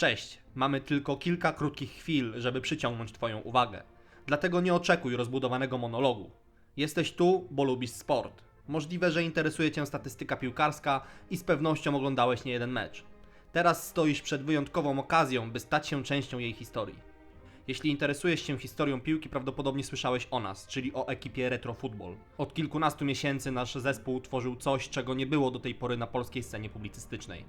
Cześć, mamy tylko kilka krótkich chwil, żeby przyciągnąć Twoją uwagę. Dlatego nie oczekuj rozbudowanego monologu. Jesteś tu, bo lubisz sport. Możliwe, że interesuje Cię statystyka piłkarska i z pewnością oglądałeś nie jeden mecz. Teraz stoisz przed wyjątkową okazją, by stać się częścią jej historii. Jeśli interesujesz się historią piłki, prawdopodobnie słyszałeś o nas, czyli o ekipie Retro Football. Od kilkunastu miesięcy nasz zespół tworzył coś, czego nie było do tej pory na polskiej scenie publicystycznej.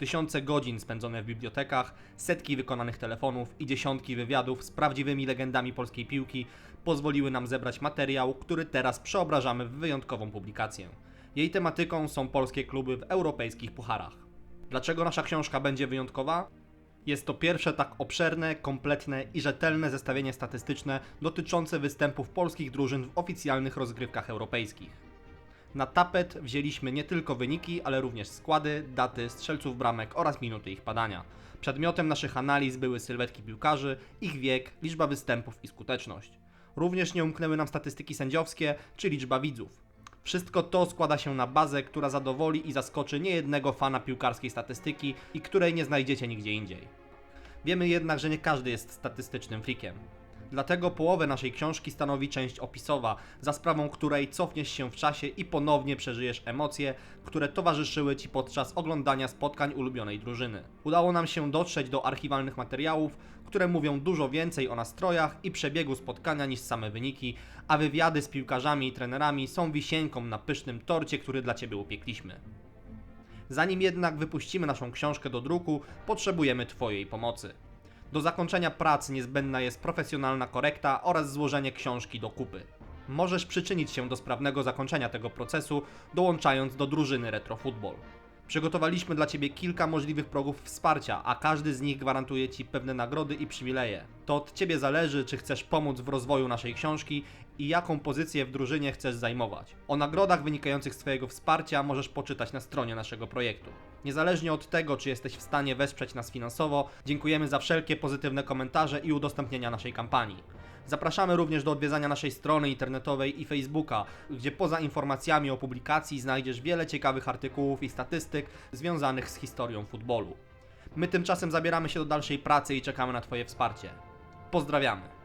Tysiące godzin spędzone w bibliotekach, setki wykonanych telefonów i dziesiątki wywiadów z prawdziwymi legendami polskiej piłki pozwoliły nam zebrać materiał, który teraz przeobrażamy w wyjątkową publikację. Jej tematyką są polskie kluby w europejskich pucharach. Dlaczego nasza książka będzie wyjątkowa? Jest to pierwsze tak obszerne, kompletne i rzetelne zestawienie statystyczne dotyczące występów polskich drużyn w oficjalnych rozgrywkach europejskich. Na tapet wzięliśmy nie tylko wyniki, ale również składy, daty, strzelców bramek oraz minuty ich padania. Przedmiotem naszych analiz były sylwetki piłkarzy, ich wiek, liczba występów i skuteczność. Również nie umknęły nam statystyki sędziowskie czy liczba widzów. Wszystko to składa się na bazę, która zadowoli i zaskoczy niejednego fana piłkarskiej statystyki i której nie znajdziecie nigdzie indziej. Wiemy jednak, że nie każdy jest statystycznym freakiem. Dlatego połowę naszej książki stanowi część opisowa, za sprawą której cofniesz się w czasie i ponownie przeżyjesz emocje, które towarzyszyły Ci podczas oglądania spotkań ulubionej drużyny. Udało nam się dotrzeć do archiwalnych materiałów, które mówią dużo więcej o nastrojach i przebiegu spotkania niż same wyniki, a wywiady z piłkarzami i trenerami są wisienką na pysznym torcie, który dla Ciebie upiekliśmy. Zanim jednak wypuścimy naszą książkę do druku, potrzebujemy Twojej pomocy. Do zakończenia pracy niezbędna jest profesjonalna korekta oraz złożenie książki do kupy. Możesz przyczynić się do sprawnego zakończenia tego procesu, dołączając do drużyny Retro Football. Przygotowaliśmy dla Ciebie kilka możliwych progów wsparcia, a każdy z nich gwarantuje Ci pewne nagrody i przywileje. To od Ciebie zależy, czy chcesz pomóc w rozwoju naszej książki i jaką pozycję w drużynie chcesz zajmować. O nagrodach wynikających z Twojego wsparcia możesz poczytać na stronie naszego projektu. Niezależnie od tego, czy jesteś w stanie wesprzeć nas finansowo, dziękujemy za wszelkie pozytywne komentarze i udostępnienia naszej kampanii. Zapraszamy również do odwiedzania naszej strony internetowej i Facebooka, gdzie poza informacjami o publikacji znajdziesz wiele ciekawych artykułów i statystyk związanych z historią futbolu. My tymczasem zabieramy się do dalszej pracy i czekamy na Twoje wsparcie. Pozdrawiamy!